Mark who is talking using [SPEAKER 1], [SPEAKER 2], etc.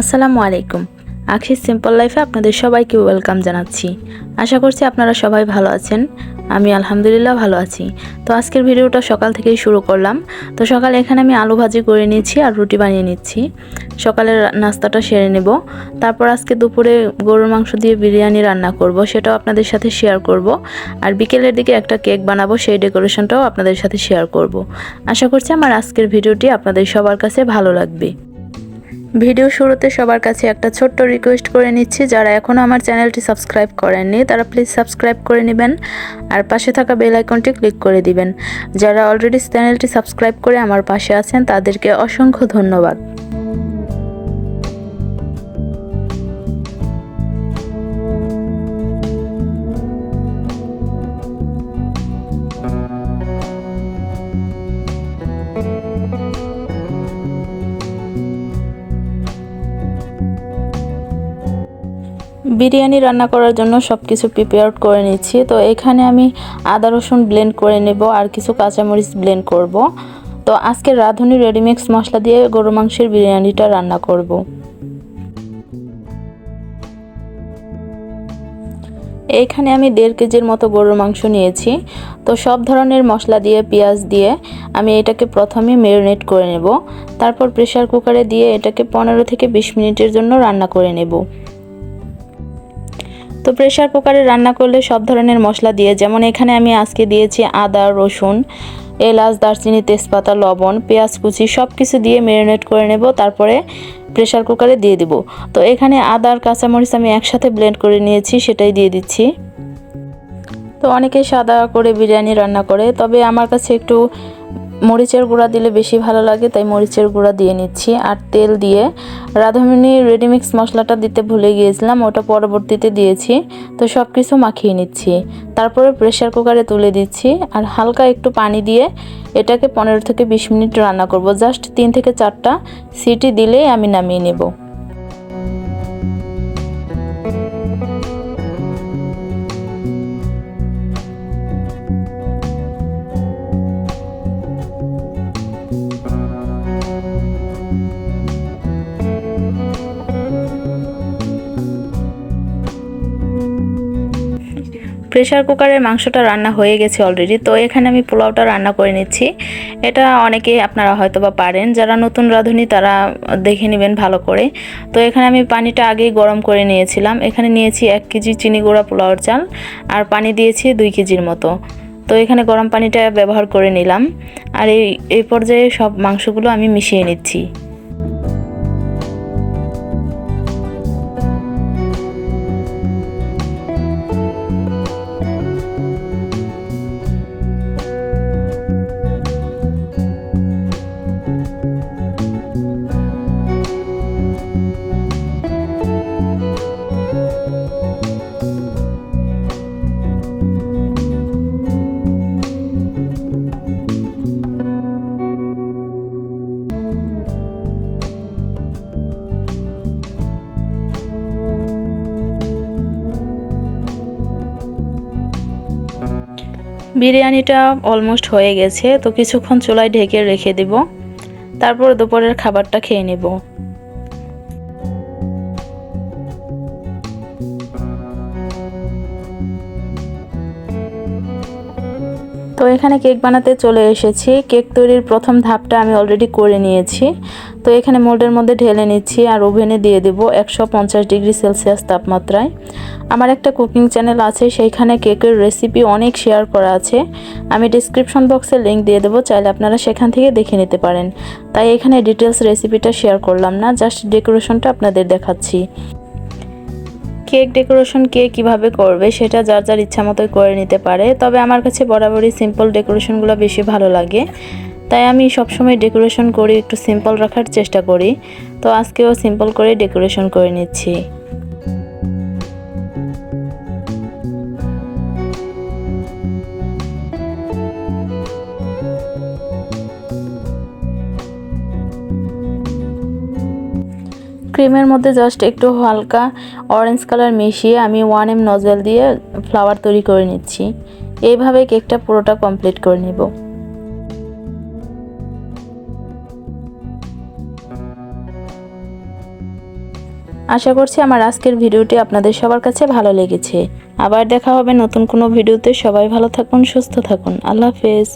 [SPEAKER 1] আসসালামু আলাইকুম। আখির সিম্পল লাইফে আপনাদের সবাইকে ওয়েলকাম জানাচ্ছি। আশা করছি আপনারা সবাই ভালো আছেন। আমি আলহামদুলিল্লাহ ভালো আছি। তো আজকের ভিডিওটা সকাল থেকেই শুরু করলাম। তো সকালে এখানে আমি আলু ভাজি করে নিয়েছি আর রুটি বানিয়ে নিচ্ছি। সকালের নাস্তাটা সেরে নেব। তারপর আজকে দুপুরে গরুর মাংস দিয়ে বিরিয়ানি রান্না করব, সেটাও আপনাদের সাথে শেয়ার করব। আর বিকেলের দিকে একটা কেক বানাবো, সেই ডেকোরেশনটাও আপনাদের সাথে শেয়ার করব। আশা করছি আমার আজকের ভিডিওটি আপনাদের সবার কাছে ভালো লাগবে। ভিডিও শুরুতে সবার কাছে একটা ছোট্ট রিকোয়েস্ট করে নিচ্ছি। যারা এখনও আমার চ্যানেলটি সাবস্ক্রাইব করেননি, তারা প্লিজ সাবস্ক্রাইব করে নেবেন আর পাশে থাকা বেল আইকনটি ক্লিক করে দিবেন। যারা অলরেডি চ্যানেলটি সাবস্ক্রাইব করে আমার পাশে আছেন, তাদেরকে অসংখ্য ধন্যবাদ। বিরিয়ানি রান্না করার জন্য সব কিছু প্রিপেয়ার করে নিচ্ছি। তো এখানে আমি আদা রসুন ব্লেন্ড করে নেব আর কিছু কাঁচামরিচ ব্লেন্ড করব। তো আজকে রাঁধুনি রেডিমিক্স মশলা দিয়ে গরু মাংসের বিরিয়ানিটা রান্না করব। এইখানে আমি দেড় কেজির মতো গরুর মাংস নিয়েছি। তো সব ধরনের মশলা দিয়ে, পেঁয়াজ দিয়ে আমি এটাকে প্রথমে ম্যারিনেট করে নেব। তারপর প্রেশার কুকারে দিয়ে এটাকে পনেরো থেকে বিশ মিনিটের জন্য রান্না করে নেব। তো প্রেশার কুকারে রান্না করলে সব ধরনের মশলা দিয়ে, যেমন এখানে আমি আজকে দিয়েছি আদা, রসুন, এলাচ, দারচিনি, তেজপাতা, লবণ, পেঁয়াজ, কুচি সব কিছু দিয়ে ম্যারিনেট করে নেব, তারপরে প্রেশার কুকারে দিয়ে দিব। তো এখানে আদা আর কাঁচামরিচ আমি একসাথে ব্লেন্ড করে নিয়েছি, সেটাই দিয়ে দিচ্ছি। তো অনেকে সাদা করে বিরিয়ানি রান্না করে, তবে আমার কাছে একটু মরিচের গুঁড়া দিলে বেশি ভালো লাগে, তাই মরিচের গুঁড়া দিয়ে নিচ্ছি। আর তেল দিয়ে রাঁধুনি রেডিমিক্স মশলাটা দিতে ভুলে গিয়েছিলাম, ওটা পরবর্তীতে দিয়েছি। তো সব কিছু মাখিয়ে নিচ্ছি। তারপরে প্রেশার কুকারে তুলে দিচ্ছি। আর হালকা একটু পানি দিয়ে এটাকে পনেরো থেকে বিশ মিনিট রান্না করব। জাস্ট তিন থেকে চারটা সিটি দিলেই আমি নামিয়ে নেব। প্রেশার কুকারের মাংসটা রান্না হয়ে গেছে অলরেডি তো এখানে আমি পোলাওটা রান্না করে নিচ্ছি। এটা অনেকে আপনারা হয়তো বা পারেন, যারা নতুন রাঁধুনি তারা দেখে নেবেন ভালো করে। তো এখানে আমি পানিটা আগেই গরম করে নিয়েছিলাম। এখানে নিয়েছি এক কেজি চিনি গুঁড়া পোলাওর চাল, আর পানি দিয়েছি দুই কেজির মতো। তো এখানে গরম পানিটা ব্যবহার করে নিলাম। আর এই এই পর্যায়ে সব মাংসগুলো আমি মিশিয়ে নিচ্ছি। বিরিয়ানিটা অলমোস্ট হয়ে গেছে, তো কিছুক্ষণ চুলায় ঢেকে রেখে দেব। তারপর দুপুরের খাবারটা খেয়ে নেব। তো এখানে কেক বানাতে চলে এসেছি। কেক তৈরির প্রথম ধাপটা আমি অলরেডি করে নিয়েছি। তো এখানে মোল্ডের মধ্যে ঢেলে নিচ্ছি আর ওভেনে দিয়ে দেব একশো পঞ্চাশ ডিগ্রি সেলসিয়াস তাপমাত্রায়। আমার একটা কুকিং চ্যানেল আছে, সেইখানে কেকের রেসিপি অনেক শেয়ার করা আছে। আমি ডিসক্রিপশন বক্সে লিঙ্ক দিয়ে দেবো, চাইলে আপনারা সেখান থেকে দেখে নিতে পারেন। তাই এখানে ডিটেলস রেসিপিটা শেয়ার করলাম না জাস্ট ডেকোরেশনটা আপনাদের দেখাচ্ছি। কেক ডেকোরেশন কে কীভাবে করবে সেটা যার যার ইচ্ছা মতোই করে নিতে পারে। তবে আমার কাছে বরাবরই সিম্পল ডেকোরেশনগুলো বেশি ভালো লাগে। তাই আমি সবসময় ডেকোরেশন করে, একটু সিম্পল রাখার চেষ্টা করি। তো আজকেও সিম্পল করে ডেকোরেশন করে নিচ্ছি। ক্রিমের মধ্যে জাস্ট একটু হালকা অরেঞ্জ কালার মিশিয়ে আমি ওয়ান এম নজেল দিয়ে ফ্লাওয়ার তৈরি করে নিচ্ছি। এইভাবে কেকটা পুরোটা কমপ্লিট করে নেব। আশা করছি আমার আজকের ভিডিওটি আপনাদের সবার কাছে ভালো লেগেছে। আবার দেখা হবে নতুন কোনো ভিডিওতে। সবাই ভালো থাকুন, সুস্থ থাকুন। আল্লাহ হাফেজ।